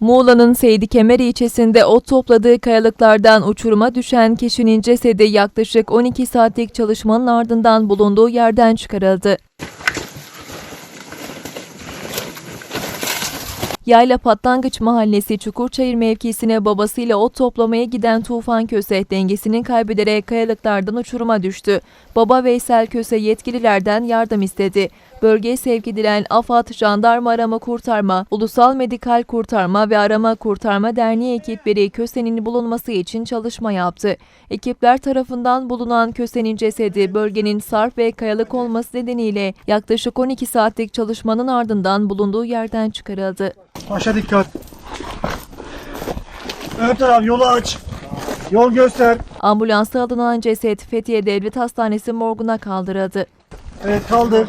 Muğla'nın Seydi Kemer ilçesinde ot topladığı kayalıklardan uçuruma düşen kişinin cesedi yaklaşık 12 saatlik çalışmanın ardından bulunduğu yerden çıkarıldı. Yayla Patlangıç Mahallesi Çukurçayır mevkisine babasıyla ot toplamaya giden Tufan Köse dengesini kaybederek kayalıklardan uçuruma düştü. Baba Veysel Köse yetkililerden yardım istedi. Bölgeye sevk edilen AFAD, Jandarma Arama Kurtarma, Ulusal Medikal Kurtarma ve Arama Kurtarma Derneği ekipleri Köse'nin bulunması için çalışma yaptı. Ekipler tarafından bulunan Köse'nin cesedi bölgenin sarp ve kayalık olması nedeniyle yaklaşık 12 saatlik çalışmanın ardından bulunduğu yerden çıkarıldı. Başa dikkat. Ön taraf yolu aç. Yol göster. Ambulansa alınan ceset Fethiye Devlet Hastanesi morguna kaldırıldı. Evet kaldır.